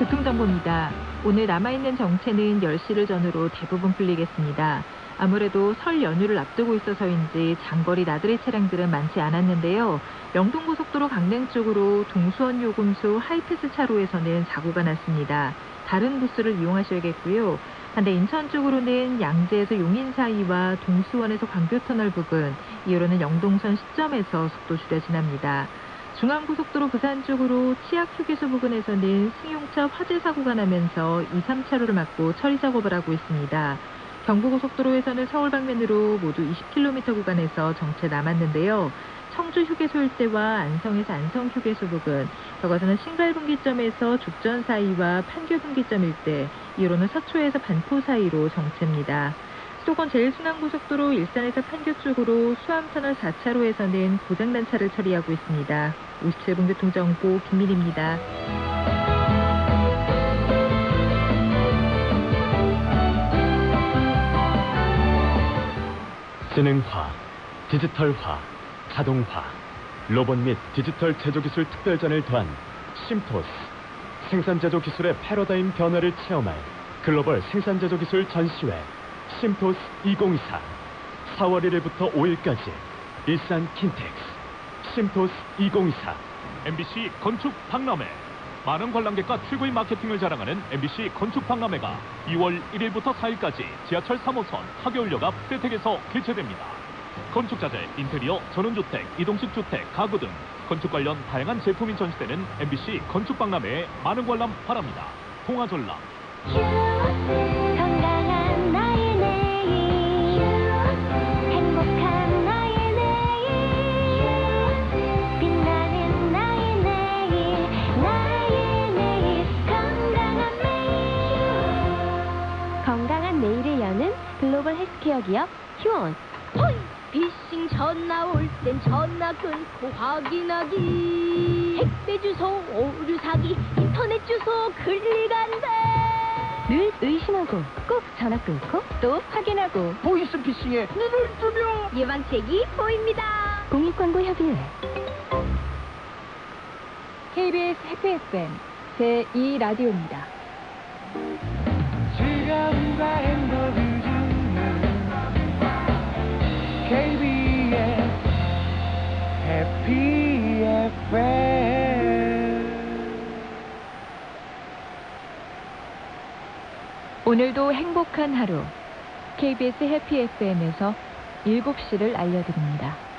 57분 교통정보입니다. 오늘 남아있는 정체는 10시를 전후로 대부분 풀리겠습니다. 아무래도 설 연휴를 앞두고 있어서인지 장거리 나들이 차량들은 많지 않았는데요. 영동고속도로 강릉 쪽으로 동수원 요금소 하이패스 차로에서는 사고가 났습니다. 다른 부스를 이용하셔야겠고요. 반대 인천 쪽으로는 양재에서 용인 사이와 동수원에서 광교터널 부근, 이후로는 영동선 시점에서 속도 줄여 지납니다. 중앙고속도로 부산 쪽으로 치악 휴게소 부근에서는 승용차 화재 사고가 나면서 2, 3차로를 막고 처리 작업을 하고 있습니다. 경부고속도로에서는 서울 방면으로 모두 20km 구간에서 정체 남았는데요. 청주 휴게소 일대와 안성에서 안성 휴게소 부근, 저것은 신갈 분기점에서 죽전 사이와 판교 분기점 일대, 이후로는 서초에서 반포 사이로 정체입니다. 수도권 제일순환고속도로 일산에서 판교 쪽으로 수암터널 4차로에서는 고장난 차를 처리하고 있습니다. 57분 교통정보 김민입니다. 지능화, 디지털화, 자동화, 로봇 및 디지털 제조기술 특별전을 더한 심토스, 생산제조 기술의 패러다임 변화를 체험할 글로벌 생산제조 기술 전시회 심토스 2024 4월 1일부터 5일까지 일산 킨텍스 심토스 2024 MBC 건축 박람회 많은 관람객과 최고의 마케팅을 자랑하는 MBC 건축 박람회가 2월 1일부터 4일까지 지하철 3호선 하계울역 앞 세택에서 개최됩니다. 건축자재, 인테리어, 전원주택, 이동식 주택, 가구 등 건축 관련 다양한 제품이 전시되는 MBC 건축 박람회에 많은 관람 바랍니다. 동아전람 기업 휴원. 호이! 피싱 전화 올 땐 전화 끊고 확인하기. 택배 주소 오류 사기 인터넷 주소 클릭 안돼 늘 의심하고 꼭 전화 끊고 또 확인하고. 보이스 피싱에 눈을 뜨며. 예방책이 보입니다. 공익광고협의회. KBS 해피 FM 제2라디오입니다. 즐거움과 행 KBS 해피 FM 오늘도 행복한 하루. KBS 해피 FM에서 7시를 알려드립니다.